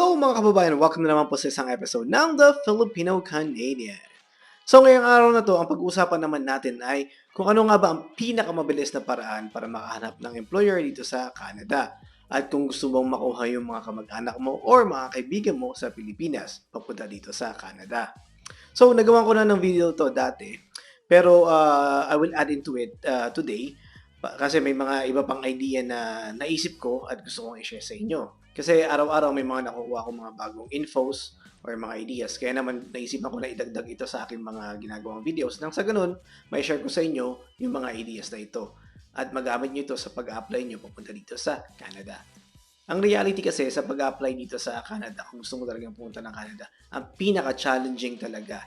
Hello mga kababayan, welcome na naman po sa isang episode ng The Filipino Canadian. So ngayong araw na to, ang pag-uusapan naman natin ay kung ano nga ba ang pinakamabilis na paraan para makahanap ng employer dito sa Canada. At kung gusto mong makuha yung mga kamag-anak mo or mga kaibigan mo sa Pilipinas, papunta dito sa Canada. So nagawa ko na ng video to dati, pero uh, I will add into it uh, today kasi may mga iba pang idea na naisip ko at gusto kong i-share sa inyo. Kasi araw-araw may mga nakukuha ko mga bagong infos or mga ideas. Kaya naman naisipan ko na idagdag ito sa aking mga ginagawang videos. Nang sa ganun, may share ko sa inyo yung mga ideas na ito. At magamit nyo ito sa pag-apply nyo papunta dito sa Canada. Ang reality kasi sa pag-apply dito sa Canada, kung gusto mo talagang pumunta ng Canada, ang pinaka-challenging talaga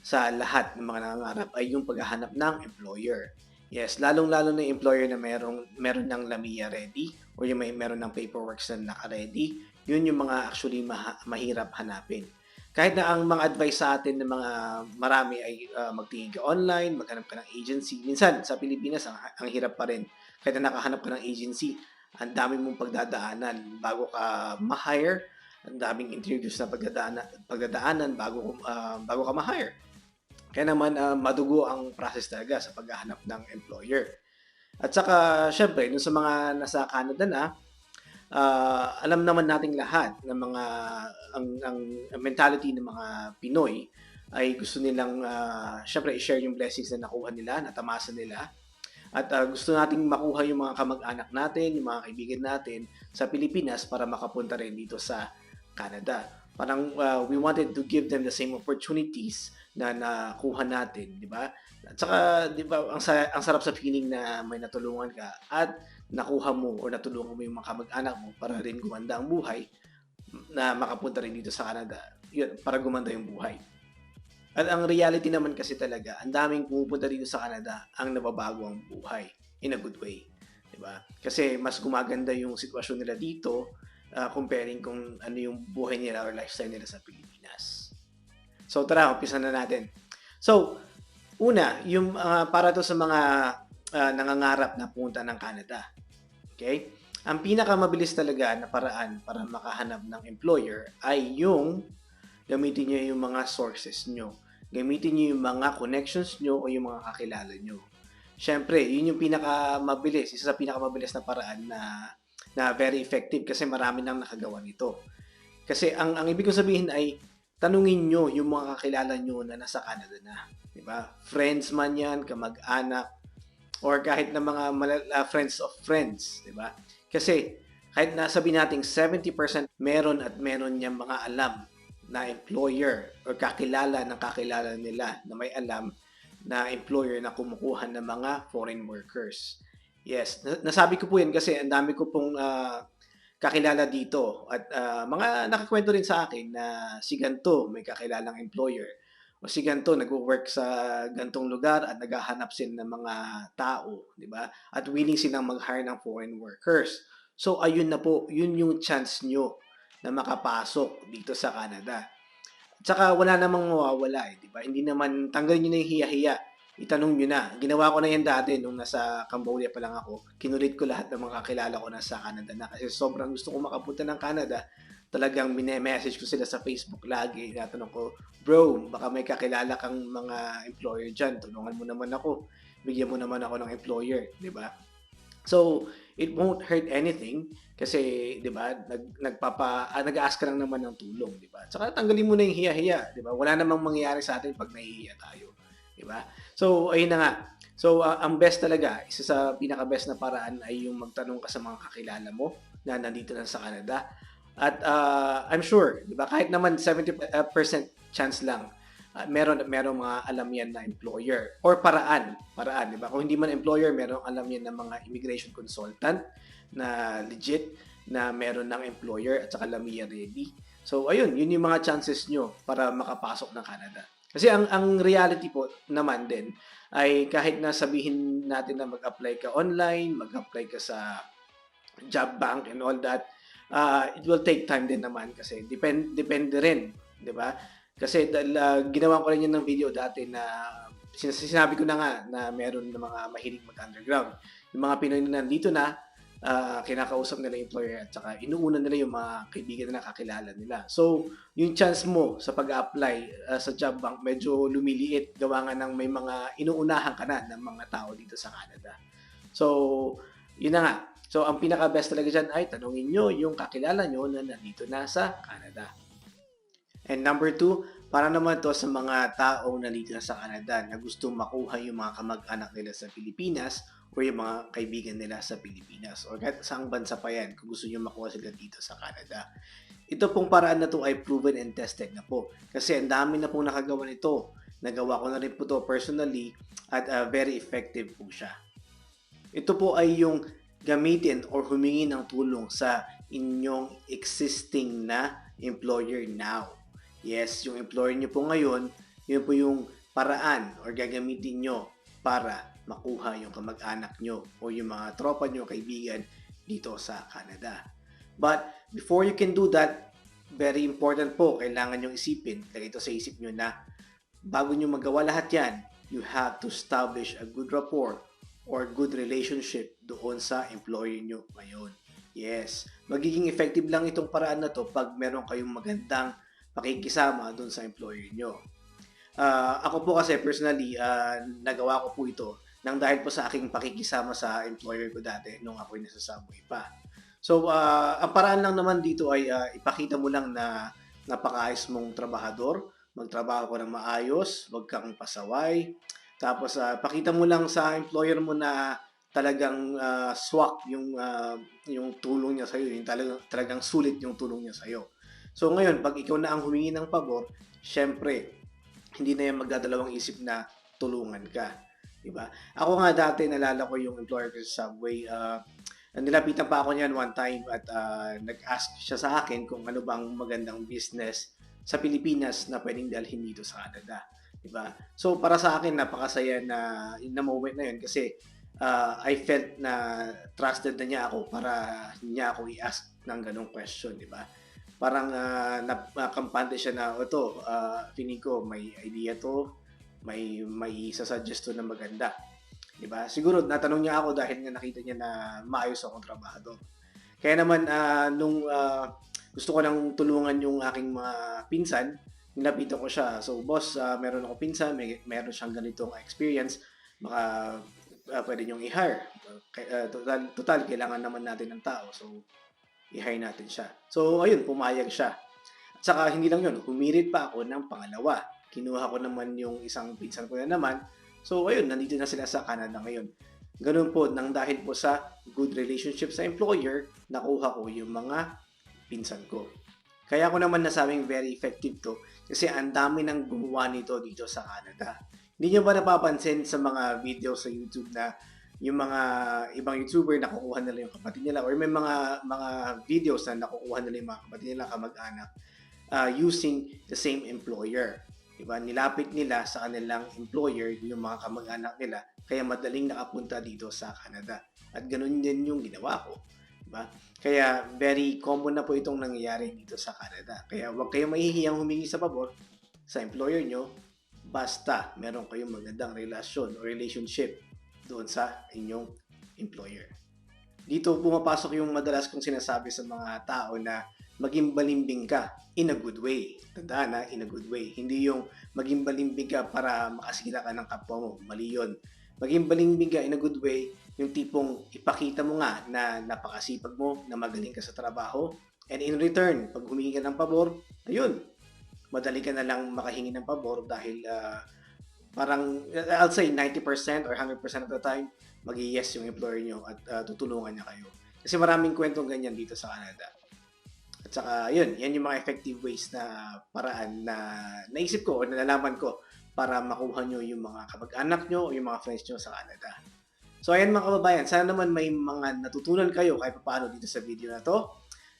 sa lahat ng mga nangangarap ay yung paghahanap ng employer. Yes, lalong-lalo na yung employer na merong, meron ng LAMIA ready or yung may meron ng paperwork na naka-ready, yun yung mga actually maha- mahirap hanapin. Kahit na ang mga advice sa atin ng mga marami ay uh, magtingin ka online, maghanap ka ng agency. Minsan, sa Pilipinas, ang, ang hirap pa rin. Kahit na nakahanap ka ng agency, ang dami mong pagdadaanan bago ka ma-hire, ang daming interviews na pagdadaanan, pagdadaanan bago, uh, bago ka ma-hire. Kaya naman, uh, madugo ang process talaga sa paghahanap ng employer. At saka, syempre, dun sa mga nasa Canada na, uh, alam naman nating lahat ng mga, ang, ang mentality ng mga Pinoy ay gusto nilang, uh, syempre, i-share yung blessings na nakuha nila, natamasa nila. At uh, gusto nating makuha yung mga kamag-anak natin, yung mga kaibigan natin sa Pilipinas para makapunta rin dito sa Canada. Parang uh, we wanted to give them the same opportunities na nakuha natin, di ba? At saka, di ba, ang, sa, ang sarap sa feeling na may natulungan ka at nakuha mo o natulungan mo yung mga kamag-anak mo para rin gumanda ang buhay na makapunta rin dito sa Canada. Yun, para gumanda yung buhay. At ang reality naman kasi talaga, ang daming pumupunta dito sa Canada ang nababago ang buhay in a good way. 'Di ba? Kasi mas gumaganda yung sitwasyon nila dito uh, comparing kung ano yung buhay nila or lifestyle nila sa Pilipinas. So tara, umpisa na natin. So, una, yung uh, para to sa mga uh, nangangarap na pumunta ng Canada. Okay? Ang pinakamabilis talaga na paraan para makahanap ng employer ay yung gamitin niyo yung mga sources nyo. Gamitin niyo yung mga connections nyo o yung mga kakilala nyo. Siyempre, yun yung pinakamabilis, isa sa pinakamabilis na paraan na na very effective kasi marami nang nakagawa nito. Kasi ang ang ibig kong sabihin ay tanungin nyo yung mga kakilala nyo na nasa Canada na. Di ba? Friends man yan, kamag-anak, or kahit na mga malala, uh, friends of friends. Di ba? Kasi kahit nasabi nating 70% meron at meron niyang mga alam na employer or kakilala ng kakilala nila na may alam na employer na kumukuha ng mga foreign workers. Yes, nasabi ko po yan kasi ang dami ko pong uh, kakilala dito at uh, mga nakakwento rin sa akin na si ganto may kakilalang employer o si ganto nagwo-work sa gantong lugar at naghahanap sila ng mga tao, di ba? At willing silang mag-hire ng foreign workers. So ayun na po, yun yung chance nyo na makapasok dito sa Canada. At saka wala namang mawawala eh, di ba? Hindi naman, tanggalin nyo na yung hiya-hiya. Itanong nyo na. Ginawa ko na yan dati nung nasa Cambodia pa lang ako. Kinulit ko lahat ng mga kakilala ko nasa Canada na kasi sobrang gusto ko makapunta ng Canada. Talagang message ko sila sa Facebook lagi. Natanong ko, bro, baka may kakilala kang mga employer dyan. Tulungan mo naman ako. Bigyan mo naman ako ng employer. Di ba? So, it won't hurt anything kasi 'di ba nag nagpapa ah, nag-ask ka lang naman ng tulong 'di ba saka tanggalin mo na yung hiya-hiya 'di ba wala namang mangyayari sa atin pag nahihiya tayo 'di ba so ayun na nga. So uh, ang best talaga isa sa pinaka best na paraan ay yung magtanong ka sa mga kakilala mo na nandito na sa Canada. At uh, I'm sure 'di ba kahit naman 70% chance lang uh, meron meron mga alam yan na employer or paraan paraan di ba kung hindi man employer meron alam yan ng mga immigration consultant na legit na meron ng employer at saka lamia ready. So ayun yun yung mga chances nyo para makapasok ng Canada kasi ang ang reality po naman din ay kahit na sabihin natin na mag-apply ka online mag-apply ka sa job bank and all that uh, it will take time din naman kasi depend depende rin 'di ba kasi uh, ginawa ko rin yun ng video dati na sinabi ko na nga na meron ng mga mahilig mag-underground. Yung mga Pinoy na nandito na, ah, kinakausap nila yung employer at saka inuuna nila yung mga kaibigan na kakilala nila. So, yung chance mo sa pag-apply ah, sa job bank medyo lumiliit gawa nga ng may mga inuunahan ka na ng mga tao dito sa Canada. So, yun na nga. So, ang pinaka-best talaga dyan ay tanongin nyo yung kakilala nyo na nandito na sa Canada. And number two, para naman to sa mga taong nandito na sa Canada na gusto makuha yung mga kamag-anak nila sa Pilipinas o yung mga kaibigan nila sa Pilipinas or kahit saang bansa pa yan kung gusto nyo makuha sila dito sa Canada. Ito pong paraan na to ay proven and tested na po. Kasi ang dami na pong nakagawa nito. Nagawa ko na rin po to personally at uh, very effective po siya. Ito po ay yung gamitin or humingi ng tulong sa inyong existing na employer now. Yes, yung employer nyo po ngayon, yun po yung paraan or gagamitin nyo para makuha yung kamag-anak nyo o yung mga tropa nyo, kaibigan dito sa Canada. But before you can do that, very important po, kailangan nyo isipin, lagay ito sa isip nyo na bago nyo magawa lahat yan, you have to establish a good rapport or good relationship doon sa employer nyo ngayon. Yes, magiging effective lang itong paraan na to pag meron kayong magandang pakikisama doon sa employer nyo. Ah, ako po kasi personally, ah, nagawa ko po ito nang dahil po sa aking pakikisama sa employer ko dati nung ako'y nasa subway pa. So, ah, ang paraan lang naman dito ay ah, ipakita mo lang na napakaayos mong trabahador, magtrabaho ka ng maayos, wag kang pasaway. Tapos, ah, pakita mo lang sa employer mo na talagang ah, swak yung ah, yung tulong niya sa iyo, yung talagang talagang sulit yung tulong niya sa iyo. So ngayon, pag ikaw na ang humingi ng pabor, syempre hindi na yan magdadalawang isip na tulungan ka. Di ba? Ako nga dati, nalala ko yung employer ko sa Subway. Uh, nilapitan pa ako niyan one time at uh, nag-ask siya sa akin kung ano bang magandang business sa Pilipinas na pwedeng dalhin dito sa Canada. Di ba? So, para sa akin, napakasaya na, na moment na yun kasi uh, I felt na trusted na niya ako para niya ako i-ask ng ganong question, di ba? Parang uh, nakampante siya na, o to, uh, feeling ko may idea to, may may sasuggest to na maganda. 'Di ba? Siguro natanong niya ako dahil nga nakita niya na maayos akong trabahador. Kaya naman uh, nung uh, gusto ko nang tulungan yung aking mga pinsan, nilapitan ko siya. So, boss, uh, meron ako pinsan, may meron siyang ganitong experience, baka uh, pwede niyong i-hire. Uh, total, total, kailangan naman natin ng tao. So, i-hire natin siya. So, ayun, pumayag siya. At saka, hindi lang yun, humirit pa ako ng pangalawa kinuha ko naman yung isang pinsan ko na naman. So, ayun, nandito na sila sa Canada ngayon. Ganun po, nang dahil po sa good relationship sa employer, nakuha ko yung mga pinsan ko. Kaya ko naman nasabing very effective to kasi ang dami nang gumawa nito dito sa Canada. Hindi nyo ba napapansin sa mga video sa YouTube na yung mga ibang YouTuber nakukuha nila yung kapatid nila or may mga mga videos na nakukuha nila yung mga kapatid nila kamag-anak uh, using the same employer. Diba? Nilapit nila sa kanilang employer yung mga kamag-anak nila kaya madaling nakapunta dito sa Canada. At ganun din yung ginawa ko. Diba? Kaya very common na po itong nangyayari dito sa Canada. Kaya huwag kayong mahihiyang humingi sa pabor sa employer nyo basta meron kayong magandang relasyon o relationship doon sa inyong employer. Dito pumapasok yung madalas kong sinasabi sa mga tao na maging balimbing ka in a good way. Tandaan na, in a good way. Hindi yung maging balimbing ka para makasigila ka ng kapwa mo. Mali yun. Maging balimbing ka in a good way, yung tipong ipakita mo nga na napakasipag mo, na magaling ka sa trabaho, and in return, pag humingi ka ng pabor, ayun, madali ka na lang makahingi ng pabor dahil uh, parang, I'll say 90% or 100% of the time, mag yes yung employer nyo at uh, tutulungan niya kayo. Kasi maraming kwentong ganyan dito sa Canada. At saka, yun, yan yung mga effective ways na paraan na naisip ko o nalalaman ko para makuha nyo yung mga kamag-anak nyo o yung mga friends nyo sa Canada. So, ayan mga kababayan, sana naman may mga natutunan kayo kahit paano dito sa video na to.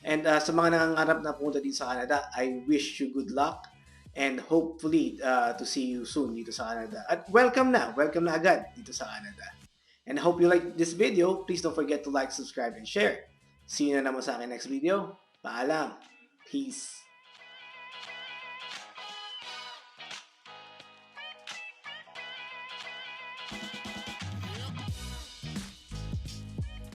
And uh, sa mga nangangarap na pumunta dito sa Canada, I wish you good luck and hopefully uh, to see you soon dito sa Canada. At welcome na, welcome na agad dito sa Canada. And I hope you like this video. Please don't forget to like, subscribe, and share. See you na naman sa akin next video. Paalam. Peace.